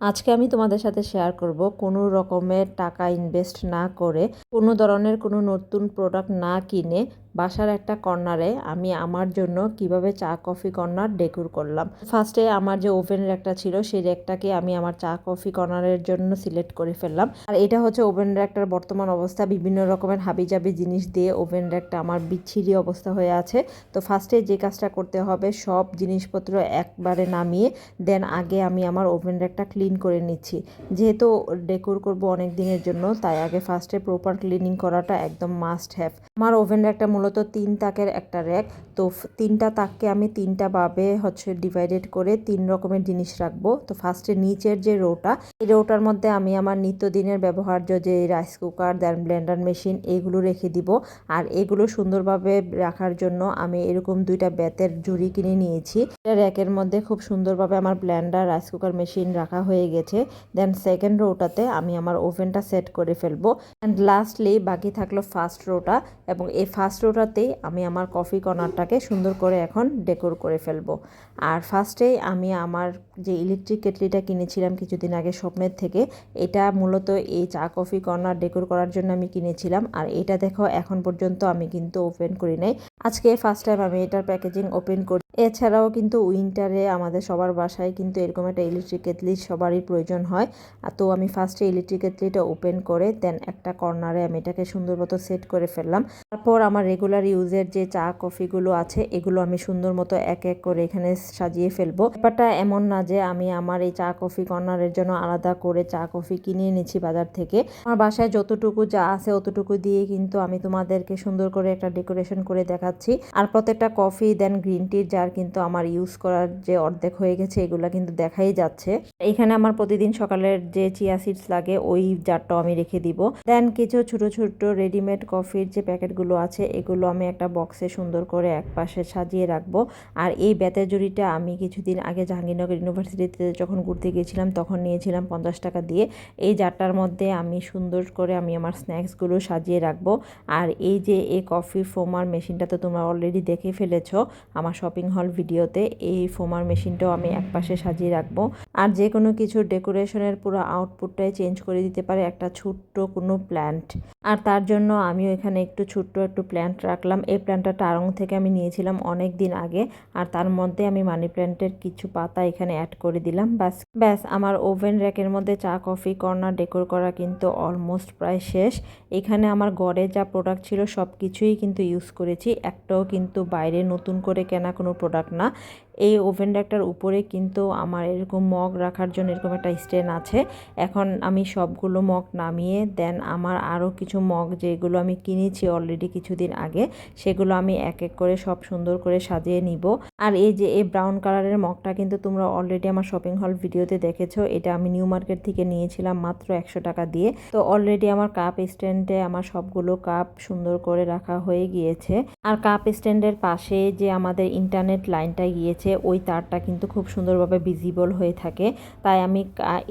আজকে আমি তোমাদের সাথে শেয়ার করব কোনো রকমের টাকা ইনভেস্ট না করে কোনো ধরনের কোনো নতুন প্রোডাক্ট না কিনে বাসার একটা কর্নারে আমি আমার জন্য কীভাবে চা, কফি কর্নার ডেকোর করলাম। ফার্স্টে আমার যে ওভেন র্যাকটা ছিল, সেই র্যাকটাকে আমি আমার চা, কফি কর্নারের জন্য সিলেক্ট করে ফেললাম। আর এটা হচ্ছে ওভেন র্যাকটার বর্তমান অবস্থা। বিভিন্ন রকমের হাবিজাবি জিনিস দিয়ে ওভেন র্যাকটা আমার বিচ্ছিরি অবস্থা হয়ে আছে। তো ফার্স্টে যে কাজটা করতে হবে, সব জিনিসপত্র একবারে নামিয়ে দেন আগে আমি আমার ওভেন র্যাকটা ক্লিন করে নিচ্ছি। যেহেতু ডেকোর করব অনেক দিনের জন্য, তাই আগে ফার্স্টে প্রপার ক্লিনিং করাটা একদম মাস্ট হ্যাভ আমার ওভেন র্যাকটা মূলত তিন তাকের একটা র্যাক। তো তিনটা তাককে আমি তিনটা ভাবে হচ্ছে ডিভাইডেড করে তিন রকমের জিনিস রাখব। তো ফার্স্টে নিচের যে রোটা, এই রোটার মধ্যে আমি আমার নিত্যদিনের ব্যবহার্য যে rice cooker then blender machine এইগুলো রেখে দিব। আর এগুলো সুন্দরভাবে রাখার জন্য আমি এরকম দুইটা বেতের ঝুড়ি কিনে নিয়েছি। র্যাকের মধ্যে খুব সুন্দরভাবে আমার ব্লেন্ডার রাইস কুকার মেশিন রাখা হয়ে গেছে। দেন সেকেন্ড রোটাতে আমি আমার ওভেনটা সেট করে ফেলব। অ্যান্ড লাস্টলি বাকি থাকল ফার্স্ট রোটা এবং এই ফার্স্ট রোটাতেই আমি আমার কফি কর্নারটাকে সুন্দর করে এখন ডেকোর করে ফেলব। আর ফার্স্টেই আমি আমার যে ইলেকট্রিক কেটলিটা কিনেছিলাম কিছুদিন আগে স্বপ্নের থেকে, এটা মূলত এই চা কফি কর্নার ডেকোর করার জন্য আমি কিনেছিলাম। আর এটা দেখো, এখন পর্যন্ত আমি কিন্তু ওপেন করি নাই। আজকে ফার্স্ট টাইম আমি এটার প্যাকেজিং ওপেন করি। এছাড়াও কিন্তু উইন্টারে আমাদের সবার বাসায় কিন্তু এরকম একটা ইলেকট্রিক কেটলি সবারই প্রয়োজন হয়। তো আমি ফার্স্টে ইলেকট্রিক কেটলিটা ওপেন করে দেন একটা কর্নারে আমি এটাকে সুন্দর মতো সেট করে ফেললাম। তারপর আমার রেগুলার ইউজের যে চা কফিগুলো আছে, এগুলো আমি সুন্দর মতো এক এক করে এখানে সাজিয়ে ফেলব। ব্যাপারটা এমন না যে আমি আমার এই চা কফি কর্নারের জন্য আলাদা করে চা কফি কিনে এনেছি বাজার থেকে। আমার বাসায় যতটুকু যা আছে, অতটুকু দিয়ে কিন্তু আমি তোমাদেরকে সুন্দর করে একটা ডেকোরেশন করে দেখাচ্ছি। আর প্রত্যেকটা কফি দেন গ্রিন টির জার কিন্তু আমার ইউজ করার যে অর্ধেক হয়ে গেছে, এগুলা কিন্তু দেখাই যাচ্ছে। এখানে আমার প্রতিদিন সকালের যে চিয়া সিডস লাগে, ওই জারটাও আমি রেখে দিব। দেন কিছু ছোট ছোট রেডিমেড কফির যে প্যাকেটগুলো আছে, এগুলো আমি একটা বক্সে সুন্দর করে এক পাশে সাজিয়ে রাখব। আর এই বেতের জুড়িটা আমি কিছুদিন আগে জাহাঙ্গীরনগর ইউনিভার্সিটিতে যখন ঘুরতে গিয়েছিলাম, তখন নিয়েছিলাম পঞ্চাশ টাকা দিয়ে। এই জারটার মধ্যে আমি সুন্দর করে আমি আমার স্ন্যাক্সগুলো সাজিয়ে রাখব। আর এই যে এই কফি ফোমার মেশিনটা তো তোমরা অলরেডি দেখে ফেলেছো, আমার শপিং হল ভিডিওতে এই ফোমার মেশিনটাও আমি একপাশে সাজিয়ে রাখব। আর যে কোনো কিছু ডেকোরেশনের পুরো আউটপুটটাই চেঞ্জ করে দিতে পারে একটা ছোট্ট কোনো প্ল্যান্ট। আর তার জন্য আমিও এখানে একটু ছোট্ট একটু প্ল্যান্ট রাখলাম। এই প্ল্যান্টটা টারং থেকে আমি নিয়েছিলাম অনেক দিন আগে আর তার মধ্যে আমি মানি প্ল্যান্টের কিছু পাতা এখানে অ্যাড করে দিলাম। ব্যাস ব্যাস, আমার ওভেন র্যাকের মধ্যে চা, কফি, কর্নার ডেকোর করা কিন্তু অলমোস্ট প্রায় শেষ। এখানে আমার গড়ে যা প্রোডাক্ট ছিল সব কিছুই কিন্তু ইউজ করেছি। একটাও কিন্তু বাইরে নতুন করে কেনা কোনো প্রোডাক্ট না। এই ওভেন র্যাকটার উপরে কিন্তু আমার এরকম মগ রাখার জন্য এরকম একটা স্ট্যান্ড আছে। এখন আমি সবগুলো মগ নামিয়ে, দেন আমার আরও কিছু মগ যেগুলো আমি কিনেছি অলরেডি কিছুদিন আগে, সেগুলো আমি এক এক করে সব সুন্দর করে সাজিয়ে নিব। আর এই যে, এই ব্রাউন কালারের মগটা কিন্তু তোমরা অলরেডি আমার শপিং হল ভিডিওতে দেখেছ। এটা আমি নিউ মার্কেট থেকে নিয়েছিলাম মাত্র একশো টাকা দিয়ে। তো অলরেডি আমার কাপ স্ট্যান্ডে আমার সবগুলো কাপ সুন্দর করে রাখা হয়ে গিয়েছে। আর কাপ স্ট্যান্ডের পাশে যে আমাদের ইন্টারনেট লাইনটা গিয়েছে ওই তারটা কিন্তু খুব সুন্দরভাবে ভিজিবল হয়ে থাকে। তাই আমি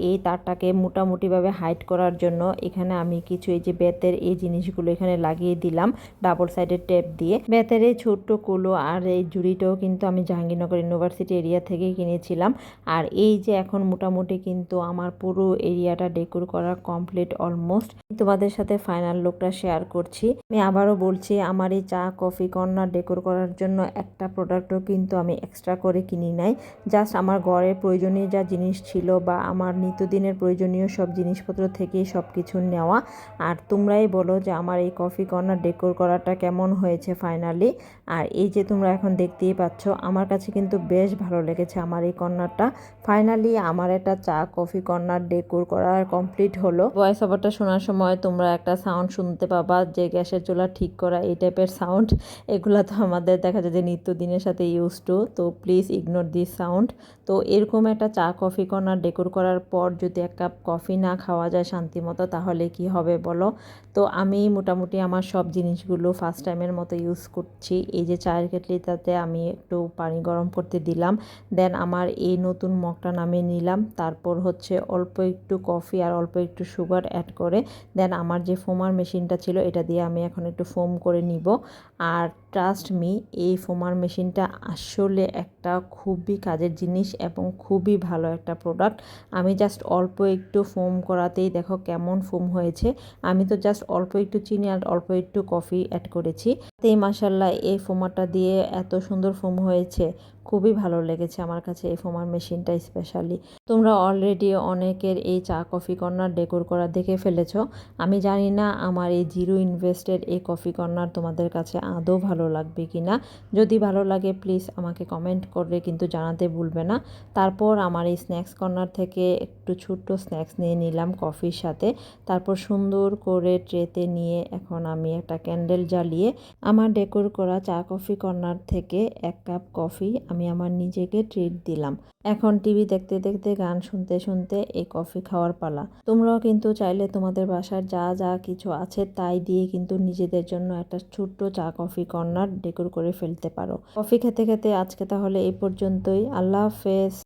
এই তারটাকে মোটামুটিভাবে হাইট করার জন্য এখানে আমি কিছু এই যে বেতের এই জিনিসগুলো এখানে লাগিয়ে দিলাম ডাবল সাইডের টেপ দিয়ে। বেতের এই ছোট্ট কুলো আর এই জুড়িটাও কিন্তু আমি জাহাঙ্গীরনগর ইউনিভার্সিটি এরিয়া থেকেই কিনেছিলাম। আর এই যে এখন মোটামুটি কিন্তু আমার পুরো এরিয়াটা ডেকোর করা কমপ্লিট অলমোস্ট তোমাদের সাথে ফাইনাল লুকটা শেয়ার করছি। আমি আবারও বলছি, আমার এই চা, কফি কর্নার ডেকোর করার জন্য একটা প্রোডাক্টও কিন্তু আমি এক্সট্রা করে কিনি নাই। জাস্ট আমার ঘরের প্রয়োজনীয় যা জিনিস ছিল বা আমার নিত্যদিনের প্রয়োজনীয় সব জিনিসপত্র থেকেই সব কিছু নেওয়া। আর তোমরাই বলো যে আমার এই কফি কর্নার ডেকোর করাটা কেমন হয়েছে ফাইনালি। আর এই যে তোমরা এখন দেখতেই পাচ্ছ, আমার কাছে কিন্তু বেশ ভালো লেগেছে আমার এই কর্নারটা। ফাইনালি আমার একটা চা কফি কর্নার ডেকোর করা কমপ্লিট হলো। ভয়েস ওভারটা শোনার সময় তোমরা একটা সাউন্ড শুনতে পাবা, যে গ্যাসের চুলা ঠিক করা, এই টাইপের সাউন্ড এগুলো তো আমাদের দেখা যায় যে নিত্যদিনের সাথে ইউজ টু তো প্লিজ ইগনোর দিস সাউন্ড তো এরকম একটা চা কফি কর্নার ডেকোর করার পর যদি এক কাপ কফি না খাওয়া যায় শান্তি মতো, তাহলে কি হবে বলো? তো আমি মোটামুটি আমার সব জিনিসগুলো ফার্স্ট টাইমের মতো ইউজ করছি। এই যে চায়ের কেটলিটাতে আমি একটু পানি গরম করতে দিলাম। দেন আমার এই নতুন মগটা নামিয়ে নিলাম। তারপর হচ্ছে অল্প একটু কফি আর অল্প একটু সুগার অ্যাড করে দেন আমার যে ফোমার মেশিনটা ছিল, এটা দিয়ে আমি এখন একটু ফোম করে নিব। আর ট্রাস্ট মি এই ফোমার মেশিনটা আসলে একটা খুবই কাজের জিনিস এবং খুবই ভালো একটা প্রোডাক্ট আমি জাস্ট অল্প একটু ফোম করাতেই দেখো কেমন ফোম হয়েছে। আমি তো জাস্ট অল্প একটু চিনি আর অল্প একটু কফি অ্যাড করেছি। তাই মাসাল্লাহ এই ফোমারটা দিয়ে এত সুন্দর ফোম হয়েছে। খুবই ভালো লেগেছে আমার কাছে এই ফোমার মেশিনটা স্পেশালি তোমরা অলরেডি অনেকের এই চা কফি কর্নার ডেকোর করা দেখে ফেলেছ। আমি জানি না আমার এই জিরো ইনভেস্টের এই কফি কর্নার তোমাদের কাছে আদৌ ভালো লাগবে কি না যদি ভালো লাগে প্লিজ আমাকে কমেন্ট করে কিন্তু জানাতে ভুলবে না। তারপর আমার এই স্ন্যাক্স কর্নার থেকে একটু ছোট্ট স্ন্যাক্স নিয়ে নিলাম কফির সাথে। তারপর সুন্দর করে ট্রেতে নিয়ে এখন আমি একটা ক্যান্ডেল জ্বালিয়ে আমার ডেকোর করা চা কফি কর্নার থেকে এক কাপ কফি আমি আমার নিজেকে ট্রিট দিলাম। এখন টিভি দেখতে দেখতে, গান শুনতে শুনতে এই কফি খাওয়ার পালা। তোমরাও কিন্তু চাইলে তোমাদের বাসার যা যা কিছু আছে তাই দিয়ে কিন্তু নিজেদের জন্য একটা ছোট্ট চা কফি কর্নার ডেকোর করে ফেলতে পারো। কফি খেতে খেতে আজকে তাহলে এই পর্যন্তই। আল্লাহ হাফেজ।